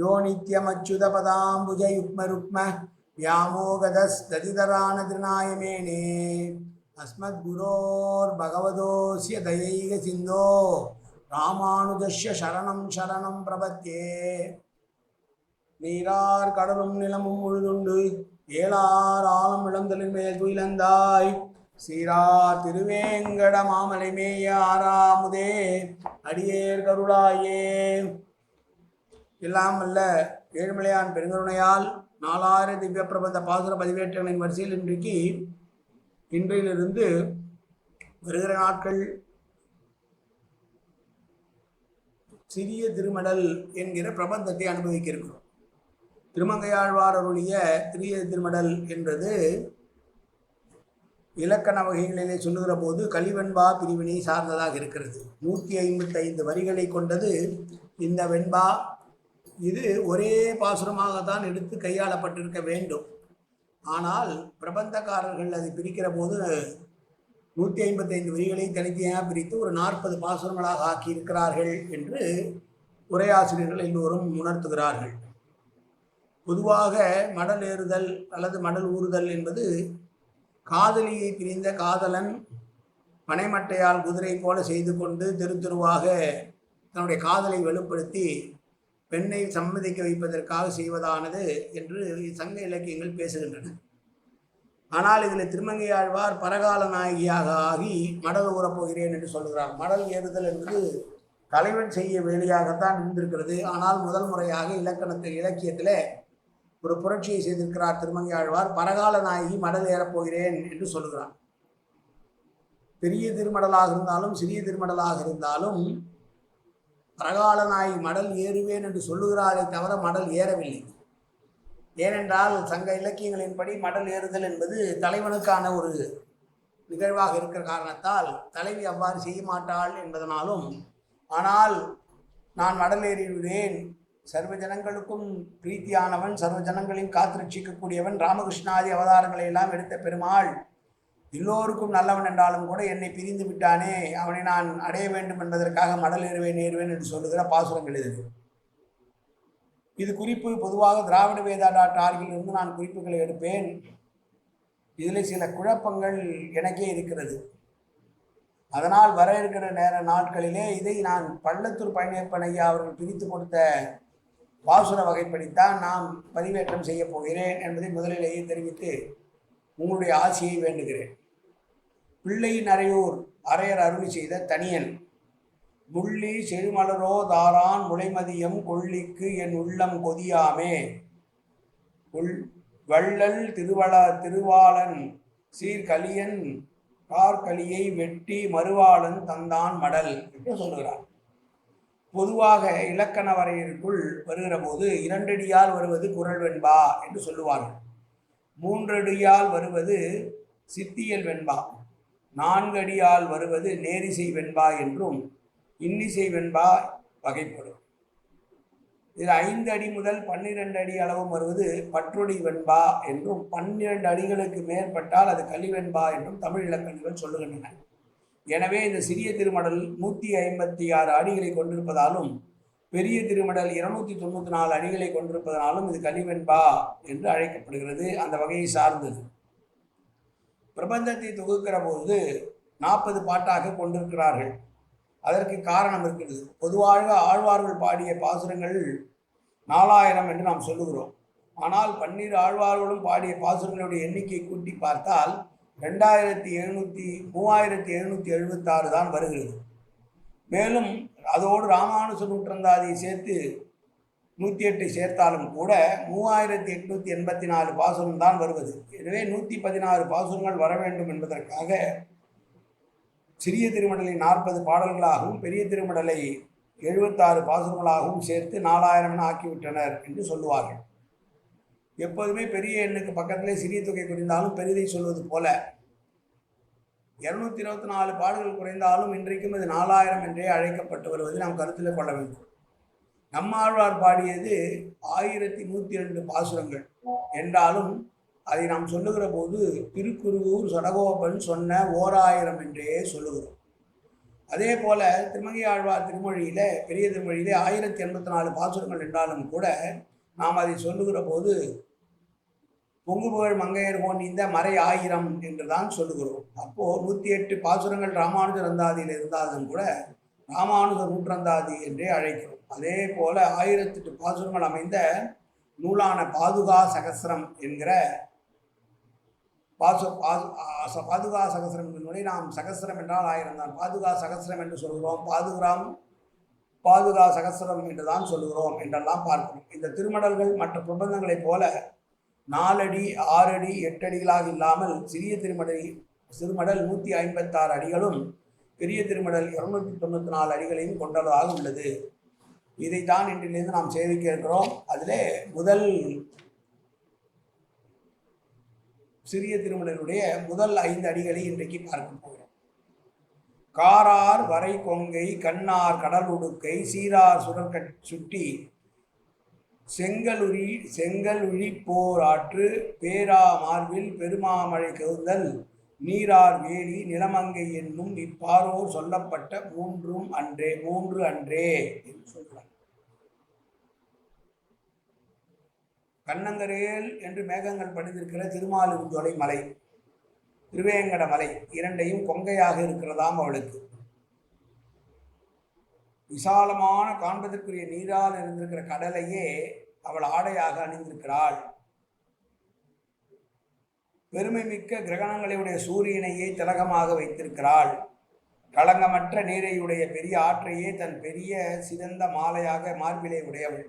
யோ நித்யமச்சுதபதாம்புஜயுக்மருக்ம வியாமோகதஸ்ததிதரானதிருநாயமேனே அஸ்மத்குரோர் பகவதோசிய தயைக சிந்தோ ராமானுஜஸ்ய சரணம் சரணம் பிரபத்தே நீரார் கடலும் நிலமும் முழுதுண்டு ஏழார் ஆழம் இழந்தலின் மேல் துயிலந்தாய் சீரா திருவேங்கட மாமலை மேய அடியேர் கருளாயே. எல்லாம் அல்ல ஏழுமலையான் பெருங்கருணையால் நாலாயிரம் திவ்ய பிரபந்த பாசுர பதிவேற்றங்களின் வரிசையில் இன்றைக்கு இன்றையிலிருந்து வருகிற நாட்கள் சிறிய திருமடல் என்கிற பிரபந்தத்தை அனுபவிக்க இருக்கிறோம் திருமங்கையாழ்வார் அருளிய சிறிய திருமடல் என்பது இலக்கண வகைகளிலே சொல்லுகிற போது கலிவெண்பா பிரிவினை சார்ந்ததாக இருக்கிறது. நூற்றி ஐம்பத்தைந்து வரிகளை கொண்டது இந்த வெண்பா இது ஒரே பாசுரமாகத்தான் எடுத்து கையாளப்பட்டிருக்க வேண்டும். ஆனால் பிரபந்தக்காரர்கள் அதை பிரிக்கிற போது நூற்றி ஐம்பத்தைந்து வரிகளையும் தனித்தனியாக பிரித்து ஒரு நாற்பது பாசுரங்களாக ஆக்கியிருக்கிறார்கள் என்று உரையாசிரியர்கள் எல்லோரும் உணர்த்துகிறார்கள். பொதுவாக மடல் ஏறுதல் அல்லது மடல் ஊறுதல் என்பது காதலியை பிரிந்த காதலன் பனைமட்டையால் குதிரை போல செய்து கொண்டு தெரு தெருவாக தன்னுடைய காதலை வெளிப்படுத்தி பெண்ணை சம்மதிக்க வைப்பதற்காக செய்வதானது என்று சங்க இலக்கியங்கள் பேசுகின்றன. ஆனால் இதில் திருமங்கையாழ்வார் பரகால நாயகியாக ஆகி மடல் ஊறப்போகிறேன் என்று சொல்கிறார் மடல் ஏறுதல் என்பது தலைவன் செய்ய வேலையாகத்தான் இருந்திருக்கிறது. ஆனால் முதல் முறையாக இலக்கணத்தில் இலக்கியத்தில் ஒரு புரட்சியை செய்திருக்கிறார் திருமங்கையாழ்வார். பரகால நாயகி மடல் ஏறப்போகிறேன் என்று சொல்கிறார் பெரிய திருமடலாக இருந்தாலும் சிறிய திருமடலாக இருந்தாலும் பிரகாலனாய் மடல் ஏறுவேன் என்று சொல்லுகிறாரே தவிர மடல் ஏறவில்லை. ஏனென்றால் சங்க இலக்கியங்களின்படி மடல் ஏறுதல் என்பது தலைவனுக்கான ஒரு நிகழ்வாக இருக்கிற காரணத்தால் தலைவி அவ்வாறு செய்ய மாட்டாள் என்பதனாலும் ஆனால் நான் மடல் ஏறிவிடுவேன் சர்வ ஜனங்களுக்கும் பிரீத்தியானவன் சர்வ ஜனங்களையும் காத்திரட்சிக்கக்கூடியவன் ராமகிருஷ்ணாதி அவதாரங்களை எல்லாம் எடுத்த பெருமாள். எல்லோருக்கும் நல்லவன் என்றாலும் கூட என்னை பிரிந்து விட்டானே அவனை நான் அடைய வேண்டும் என்பதற்காக மடல் ஏறுவேன் ஏறுவேன் என்று சொல்லுகிற பாசுரங்கள் எழுது இது குறிப்பு பொதுவாக திராவிட வேதா டாட் ஆர்கிலிருந்து நான் குறிப்புகளை எடுப்பேன். இதில் சில குழப்பங்கள் எனக்கே இருக்கிறது. அதனால் வர இருக்கிற நேர நாட்களிலே இதை நான் பள்ளத்தூர் பழனியப்பனையா அவர்கள் பிரித்து கொடுத்த பாசுர வகைப்படித்தான் நாம் பதிவேற்றம் செய்ய போகிறேன் என்பதை முதலிலேயே தெரிவித்து உங்களுடைய ஆசையை வேண்டுகிறேன். பிள்ளையின் அறையூர் அரையர் அருள் செய்த தனியன் முள்ளி செழுமலரோ தாரான் முளைமதியம் கொள்ளிக்கு என் உள்ளம் கொதியாமே. உள் வள்ளல் திருவள திருவாளன் சீர்கலியன் கார்கலியை வெட்டி மறுவாளன் தந்தான் மடல் என்று சொல்கிறார் பொதுவாக இலக்கண வரையிற்குள் வருகிற போது இரண்டடியால் வருவது குரல் வெண்பா என்று சொல்லுவார்கள். மூன்றடியால் வருவது சித்தியல் வெண்பா. நான்கடியால் வருவது நேரிசை வெண்பா என்றும் இன்னிசை வெண்பா வகைப்படும். இதில் ஐந்து அடி முதல் பன்னிரண்டு அடி அளவும் வருவது பற்றொடி வெண்பா என்றும் பன்னிரண்டு அடிகளுக்கு மேற்பட்டால் அது கலிவெண்பா என்றும் தமிழ் இலக்கணங்கள் சொல்லுகின்றன. எனவே இந்த சிறிய திருமடல் நூற்றி ஐம்பத்தி ஆறு அடிகளை கொண்டிருப்பதாலும் பெரிய திருமடல் இருநூத்தி தொண்ணூற்றி நாலு அடிகளை கொண்டிருப்பதனாலும் இது கலிவெண்பா என்று அழைக்கப்படுகிறது. அந்த வகையை சார்ந்தது. பிரபந்தத்தை தொகுக்கிற போது நாற்பது பாட்டாக கொண்டிருக்கிறார்கள். அதற்கு காரணம் இருக்கிறது. பொதுவாக ஆழ்வார்கள் பாடிய பாசுரங்கள் நாலாயிரம் என்று நாம் சொல்லுகிறோம். ஆனால் பன்னீர் ஆழ்வார்களும் பாடிய பாசுரங்களுடைய எண்ணிக்கை கூட்டி பார்த்தால் ரெண்டாயிரத்தி எழுநூற்றி மூவாயிரத்தி எழுநூற்றி எழுபத்தாறு தான் வருகிறது. மேலும் அதோடு ராமானுஜ நூற்றந்தாதியை சேர்த்து நூற்றி எட்டு சேர்த்தாலும் கூட மூவாயிரத்தி எட்நூற்றி எண்பத்தி நாலு பாசுரம் தான் வருவது. எனவே நூற்றி பதினாறு பாசுரங்கள் வர வேண்டும் என்பதற்காக சிறிய திருமடலை நாற்பது பாடல்களாகவும் பெரிய திருமடலை எழுபத்தாறு பாசுரங்களாகவும் சேர்த்து நாலாயிரம் ஆக்கிவிட்டனர் என்று சொல்லுவார்கள். எப்போதுமே பெரிய எண்ணுக்கு பக்கத்திலே சிறிய தொகை குறைந்தாலும் பெரிதை சொல்வது போல இருநூத்தி இருபத்தி நாலு பாடல்கள் குறைந்தாலும் இன்றைக்கும் இது நாலாயிரம் என்றே அழைக்கப்பட்டு வருவதை நாம் கருத்தில் கொள்ள வேண்டும். நம்மாழ்வார் பாடியது ஆயிரத்தி நூற்றி ரெண்டு பாசுரங்கள் என்றாலும் அதை நாம் சொல்லுகிற போது திருக்குருவூர் சடகோபன் சொன்ன ஓராயிரம் என்றே சொல்லுகிறோம். அதே போல திருமங்கை ஆழ்வார் திருமொழியில பெரிய திருமொழியிலே ஆயிரத்தி எண்பத்தி நாலு பாசுரங்கள் என்றாலும் கூட நாம் அதை சொல்லுகிற போது பொங்கு புகழ் மங்கையர் போன் இந்த மறை ஆயிரம் என்று தான் சொல்லுகிறோம். அப்போ நூற்றி எட்டு பாசுரங்கள் ராமானுஜர் அந்தாதியில் இருந்தாலும் கூட ராமானுஜர் நூற்றந்தாதி என்றே அழைக்கிறோம். அதே போல ஆயிரத்தெட்டு பாசுரங்கள் அமைந்த நூலான பாதுகா சகசிரம் என்கிற பாசு பாது- பாதுகா சகசிரம் என்பதை நாம் சகசிரம் என்றால் ஆயிரம் தான். பாதுகா சகசிரம் என்று சொல்கிறோம். பாதுகிராம் பாதுகா சகசிரம் என்று தான் சொல்லுகிறோம் என்றெல்லாம் பார்க்கிறோம். இந்த திருமடல்கள் மற்ற பிரபந்தங்களைப் போல நாலடி ஆறடி எட்டடிகளாக இல்லாமல் சிறிய திருமடல் சிறுமடல் நூற்றி ஐம்பத்தாறு அடிகளும் பெரிய திருமடல் இருநூற்றி தொண்ணூற்றி நாலு அடிகளையும் கொண்டதாக உள்ளது. இதைத்தான் இன்றிலிருந்து நாம் சேவிக்க இருக்கிறோம். அதிலே முதல் சிறிய திருமணனுடைய முதல் ஐந்து அடிகளை இன்றைக்கு பார்க்க போகிறோம். காரார் வரை கொங்கை கண்ணார் கடல் உடுக்கை சீரார் சுடற்கட் சுட்டி செங்கலுரி செங்கலுழி போர் ஆற்று பேரா மார்பில் பெருமாமழை கவுந்தல் நீரார் வேலி நிலமங்கை என்னும் இப்பாரோர் சொல்லப்பட்ட மூன்றும் அன்றே மூன்று அன்றே என்று சொல்கிறார். கண்ணங்கரேல் என்று மேகங்கள் படிந்திருக்கிற திருமாலிருஞ்சோலை மலை திருவேங்கட மலை இரண்டையும் கொங்கையாக இருக்கிறதாம் அவளுக்கு. விசாலமான காண்பதற்குரிய நீரால் இருந்திருக்கிற கடலையே அவள் ஆடையாக அணிந்திருக்கிறாள். பெருமை மிக்க கிரகணங்களுடைய சூரியனையே திலகமாக வைத்திருக்கிறாள். களங்கமற்ற நீரையுடைய பெரிய ஆற்றையே தன் பெரிய சிறந்த மாலையாக மார்பிலே உடையவள்.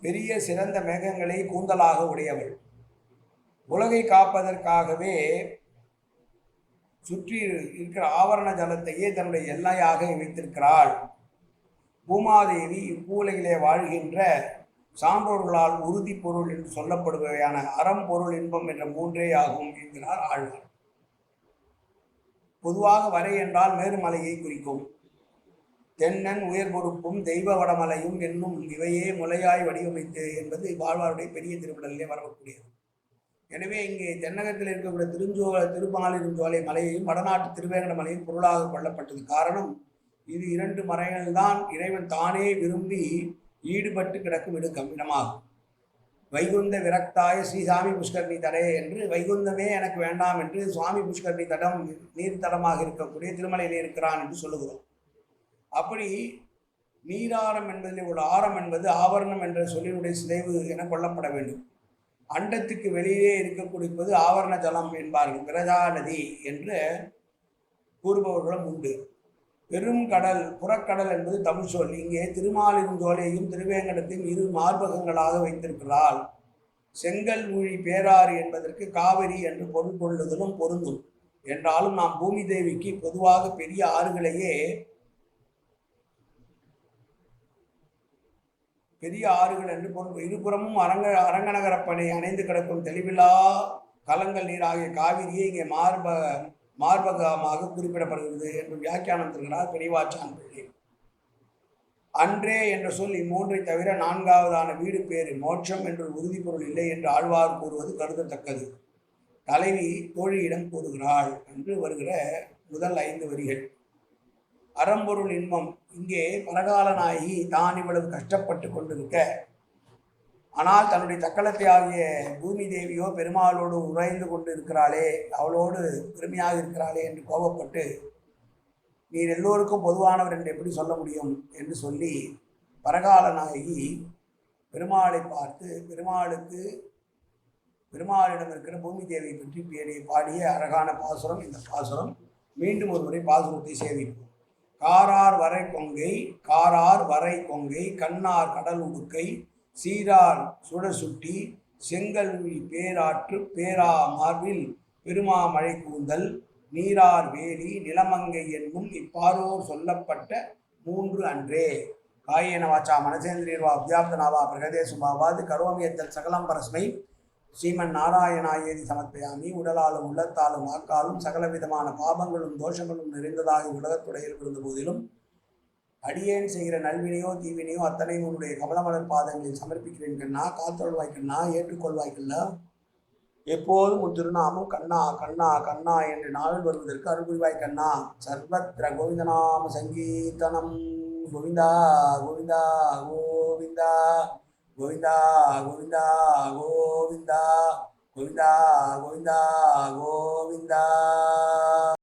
பெரிய சிறந்த மேகங்களை கூந்தலாக உடையவள். உலகை காப்பதற்காகவே சுற்றி இருக்கிற ஆவரண ஜலத்தையே தன்னுடைய எல்லையாக வைத்திருக்கிறாள் பூமாதேவி இப்பூலையிலே வாழ்கின்ற சான்றோர்களால் உறுதி பொருள் என்று சொல்லப்படுபவையான அறம் பொருள் இன்பம் என்ற மூன்றே ஆகும் என்கிறார் ஆழ்வார். பொதுவாக வரை என்றால் மேருமலையை குறிக்கும். தென்னன் உயர் பொறுப்பும் தெய்வ வடமலையும் என்னும் இவையே முலையாய் வடிவமைத்து என்பது வாழ்வாருடைய பெரிய திருவிடலிலே வரக்கூடியது. எனவே இங்கே தென்னகத்தில் இருக்கக்கூடிய திருஞ்சோ திருப்பாலிருஞ்சோலை மலையையும் வடநாட்டு திருவேங்கட மலையும் பொருளாக கொள்ளப்பட்டது. காரணம் இது இரண்டு மலைகள்தான் இறைவன் தானே விரும்பி ஈடுபட்டு கிடக்கும் இடுக்கம் இடமாகும் வைகுந்த விரக்தாய ஸ்ரீசாமி புஷ்கரணி தடே என்று வைகுந்தமே எனக்கு வேண்டாம் என்று சுவாமி புஷ்கரணி தடம் நீர்த்தடமாக இருக்கக்கூடிய திருமலையில் இருக்கிறான் என்று சொல்லுகிறோம். அப்படி நீராரம் என்பதில் உள்ள ஆரம் என்பது ஆவரணம் என்ற சொல்லினுடைய சிதைவு என கொள்ளப்பட வேண்டும். அண்டத்துக்கு வெளியே இருக்கக்கூடியது ஆவரண ஜலம் என்பார்கள். பிரதா நதி என்று கூறுபவர்களும் உண்டு. பெரும் கடல் புறக்கடல் என்பது தமிழ் சொல். இங்கே திருமாலிருந்தோலையும் திருவேங்கடத்தையும் இரு மார்பகங்களாக வைத்திருக்கிறாள். செங்கல் மொழி பேராறு என்பதற்கு காவிரி என்று பொருள் கொள்ளுதலும் பொருந்தும். என்றாலும் நாம் பூமி தேவிக்கு பொதுவாக பெரிய ஆறுகளையே பெரிய ஆறுகள் என்று பொருள். இருபுறமும் அரங்க அரங்கநகரப்பனை அணைந்து கிடக்கும் தெளிவில்லா கலங்கள் ஆகிய காவிரியை இங்கே மார்ப மார்பகமாக குறிப்பிடப்படுகிறது என்று வியாக்கியானம் தருகிறார் பெரியவாச்சான் பிள்ளை. அன்றே என்ற சொல் இம்மூன்றை தவிர நான்காவதான வீடு பேறு. மோட்சம் என்ற உறுதிப்பொருள் இல்லை என்று ஆழ்வார் கூறுவது கருதத்தக்கது. தலைவி தோழியிடம் கூறுகிறாள் என்று வருகிற முதல் ஐந்து வரிகள். அறம்பொருள் இன்பம். இங்கே பரகாலனாகி தான் இவ்வளவு கஷ்டப்பட்டு கொண்டிருக்க. ஆனால் தன்னுடைய தக்களத்தை ஆகிய பூமி தேவியோ பெருமாளோடு உறைந்து கொண்டு இருக்கிறாளே அவளோடு பெருமையாக இருக்கிறாளே என்று கோபப்பட்டு நீர் எல்லோருக்கும் பொதுவானவர் என்று எப்படி சொல்ல முடியும்? என்று சொல்லி பரகாலனாகி பெருமாளை பார்த்து பெருமாளுக்கு பெருமாளிடம் இருக்கிற பூமி தேவியை பற்றி பேடி பாடிய அழகான பாசுரம் இந்த பாசுரம் மீண்டும் ஒருமுறை பாசுரத்தை சேவிப்போம். காரார் வரை கொங்கை காரார் வரை கொங்கை கண்ணார் கடல் உடுக்கை சீரார் சுட சுட்டி செங்கல் பேராற்று பேரா மார்பில் பெருமாமழை கூந்தல் நீரார் வேலி நிலமங்கை என்னும் இப்பாரோர் சொல்லப்பட்ட மூன்று அன்றே. காயேன வாச்சா மனசேந்திரியர்வா அத்தியாப்தனாவா பிரகதேசுபாவாது கரோமியத்தல் சகலம் பரஸ்மை ஸ்ரீமன் நாராயணாயேதி சமர்ப்பயாமி உடலாலும் உள்ளத்தாலும் வாக்காலும் சகலவிதமான பாபங்களும் தோஷங்களும் நிறைந்ததாக உலகத்துடையில் இருந்த போதிலும் அடியேன் செய்கிற நல்வினையோ தீவினையோ அத்தனை உன்னுடைய கமலமலர் பாதங்களில் சமர்ப்பிக்கிறேன் கண்ணா காத்தொள்வாய் கண்ணா ஏற்றுக்கொள்வாய் கண்ணா. எப்போதும் உன் திருநாமம் கண்ணா கண்ணா கண்ணா என்று நாவில் வருவதற்கு அருள்புரிவாய் கண்ணா. சர்வத்திர கோவிந்தநாம சங்கீர்த்தனம். கோவிந்தா கோவிந்தா கோவிந்தா. 고민다 고민다 고민다 고민다 고민다 고민다